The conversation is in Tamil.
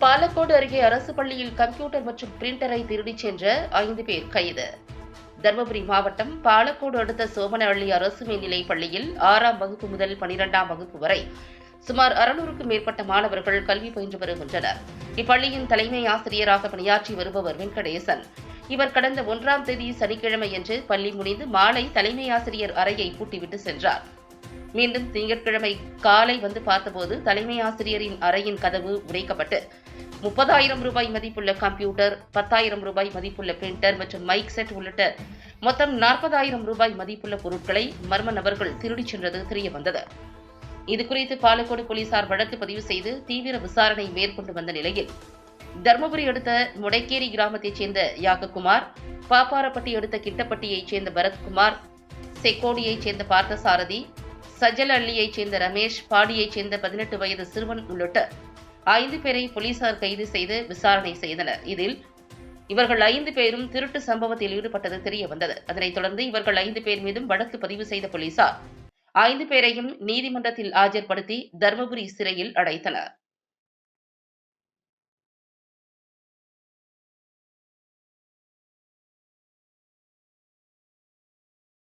பாலக்கோடு அருகே அரசு பள்ளியில் கம்ப்யூட்டர் மற்றும் பிரிண்டரை திருடிச் சென்ற ஐந்து பேர் கைது. தருமபுரி மாவட்டம் பாலக்கோடு அடுத்த சோமனஹள்ளி அரசு மேல்நிலைப் பள்ளியில் ஆறாம் வகுப்பு முதல் பனிரெண்டாம் வகுப்பு வரை சுமார் அறுநூறுக்கும் மேற்பட்ட மாணவர்கள் கல்வி பயின்று வருகின்றனர். இப்பள்ளியின் தலைமை ஆசிரியராக பணியாற்றி வருபவர் வெங்கடேசன். இவர் கடந்த ஒன்றாம் தேதி சனிக்கிழமையன்று பள்ளி முடிந்து மாலை தலைமை ஆசிரியர் அறையை பூட்டிவிட்டு சென்றார். மீண்டும் திங்கட்கிழமை காலை வந்து பார்த்தபோது தலைமை ஆசிரியரின் அறையின் கதவு உடைக்கப்பட்டு முப்பதாயிரம் ரூபாய் மதிப்புள்ள கம்ப்யூட்டர் பத்தாயிரம் ரூபாய் மதிப்புள்ள பிரிண்டர் மற்றும் மைக் செட் உள்ளிட்ட மொத்தம் நாற்பதாயிரம் ரூபாய் மதிப்புள்ள பொருட்களை மர்ம நபர்கள் திருடிச் சென்றது தெரிய வந்தது இதுகுறித்து பாலக்கோடு போலீசார் வழக்கு பதிவு செய்து தீவிர விசாரணை மேற்கொண்டு வந்த நிலையில் தர்மபுரி அடுத்த முடைக்கேரி கிராமத்தைச் சேர்ந்த யாககுமார் பாப்பாரப்பட்டி அடுத்த கிட்டப்பட்டியைச் சேர்ந்த பரத்குமார் செக்கோடியைச் சேர்ந்த பார்த்தசாரதி சஜல் அள்ளியைச் சேர்ந்த ரமேஷ் பாடியைச் சேர்ந்த பதினெட்டு வயது சிறுவன் உள்ளிட்ட ஐந்து பேரை போலீசார் கைது செய்து விசாரணை செய்தனர். இதில் இவர்கள் ஐந்து பேரும் திருட்டு சம்பவத்தில் ஈடுபட்டது தெரிய வந்தது. அதனைத் தொடர்ந்து இவர்கள் ஐந்து பேர் மீதும் வழக்கு பதிவு செய்த போலீசார் ஐந்து பேரையும் நீதிமன்றத்தில் ஆஜர்படுத்தி தர்மபுரி சிறையில் அடைத்தனர்.